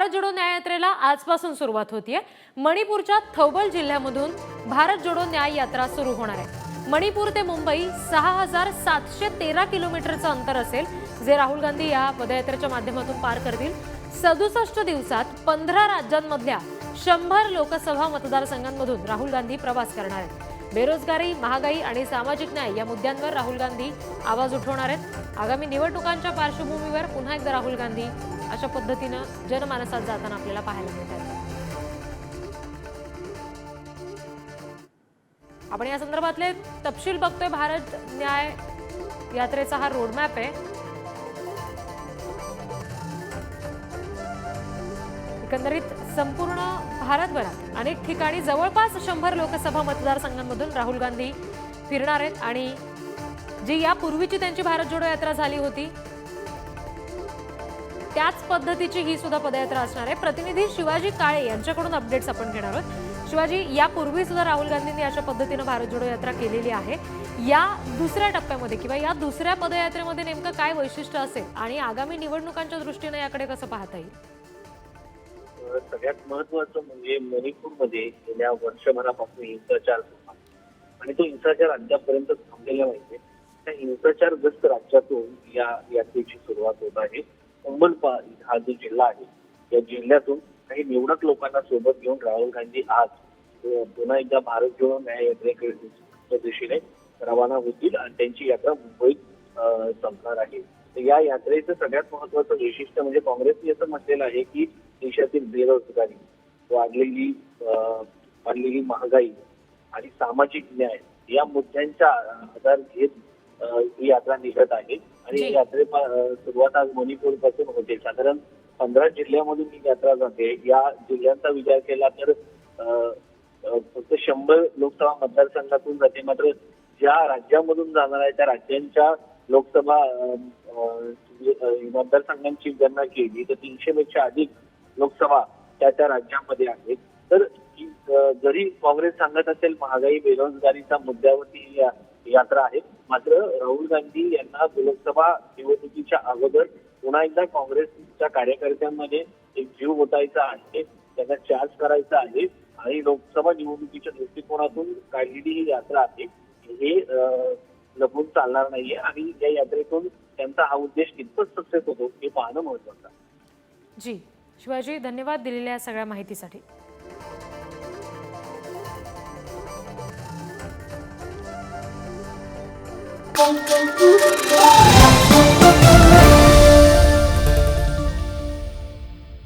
भारत जोडो न्याययात्रेला आजपासून सुरुवात होतीये. मणिपूरच्या थौबल जिल्ह्यामधून भारत जोडो न्याय यात्रा सुरू होणार आहे. मणिपूर ते मुंबई सहा हजार सातशे तेरा किलोमीटरचं अंतर असेल जे राहुल गांधी या पदयात्रेच्या माध्यमातून पार करतील. सदुसष्ट दिवसात पंधरा राज्यांमधल्या शंभर लोकसभा मतदारसंघांमधून राहुल गांधी प्रवास करणार आहेत. बेरोजगारी महागाई आणि सामाजिक न्याय या मुद्द्यांवर राहुल गांधी आवाज उठवणार आहेत. आगामी निवडणुकांच्या पार्श्वभूमीवर पुन्हा एकदा राहुल गांधी अशा पद्धतीनं जनमानसात जाताना आपल्याला पाहायला मिळतात. आपण या संदर्भातले तपशील बघतोय भारत न्याय यात्रेचा हा रोडमॅप आहे. एकंदरीत संपूर्ण भारतभरात अनेक ठिकाणी जवळपास शंभर लोकसभा मतदारसंघांमधून राहुल गांधी फिरणार आहेत आणि जी यापूर्वीची त्यांची भारत जोडो यात्रा झाली होती त्याच पद्धतीची ही सुद्धा पदयात्रा असणार आहे. प्रतिनिधी शिवाजी काळे यांच्याकडून अपडेट्स आपण घेणार आहोत. शिवाजी यापूर्वी सुद्धा राहुल गांधींनी अशा पद्धतीनं भारत जोडो यात्रा केलेली आहे या दुसऱ्या टप्प्यामध्ये किंवा या दुसऱ्या पदयात्रेमध्ये नेमकं काय वैशिष्ट्य असेल आणि आगामी निवडणुकांच्या दृष्टीनं याकडे कसं पाहता येईल? सगळ्यात महत्वाचं म्हणजे मणिपूरमध्ये गेल्या वर्षभरापासून हिंसाचार झाला आणि तो हिंसाचार अद्यापर्यंत थांबलेला नाहीये. त्या हिंसाचारग्रस्त राज्यातून या यात्रेची सुरुवात होत आहे. अंबलपा हा जो जिल्हा आहे या जिल्ह्यातून काही निवडक लोकांना सोबत घेऊन राहुल गांधी आज पुन्हा एकदा भारत जोडो न्याय यात्रेच्या दिशेने रवाना होतील आणि त्यांची यात्रा मुंबईत संपणार आहे. तर या यात्रेचं सगळ्यात महत्वाचं वैशिष्ट्य म्हणजे काँग्रेसने असं म्हटलेलं आहे की देशातील बेरोजगारी वाढलेली वाढलेली महागाई आणि सामाजिक न्याय या मुद्द्यांचा आधार घेत ही यात्रा निघत आहे. आणि यात्रे सुरुवात आज मणिपूरपासून होते. साधारण पंधरा जिल्ह्यामधून ही यात्रा जाते. या जिल्ह्यांचा विचार केला तर फक्त शंभर लोकसभा मतदारसंघातून जाते. मात्र ज्या राज्यामधून जाणार आहे त्या राज्यांच्या लोकसभा मतदारसंघांची गणना केली तर तीनशे पेक्षा अधिक लोकसभा त्या त्या राज्यांमध्ये आहेत. तर जरी काँग्रेस सांगत असेल महागाई बेरोजगारीच्या मुद्द्यावरती यात्रा आहे. मात्र राहुल गांधी यांना लोकसभा निवडणुकीच्या अगोदर पुन्हा एकदा काँग्रेसच्या कार्यकर्त्यांमध्ये एक जीव ओतायचा आहे. त्यांना चार्ज करायचा आहे आणि लोकसभा निवडणुकीच्या दृष्टिकोनातून काढलेली ही यात्रा आहे हे लपून चालणार नाहीये आणि या यात्रेतून त्यांचा हा उद्देश कितपत सक्सेस होतो हे पाहणं महत्वाचं आहे. जी शिवाजी धन्यवाद दिलेल्या सगळ्या माहितीसाठी. Uncle Boo.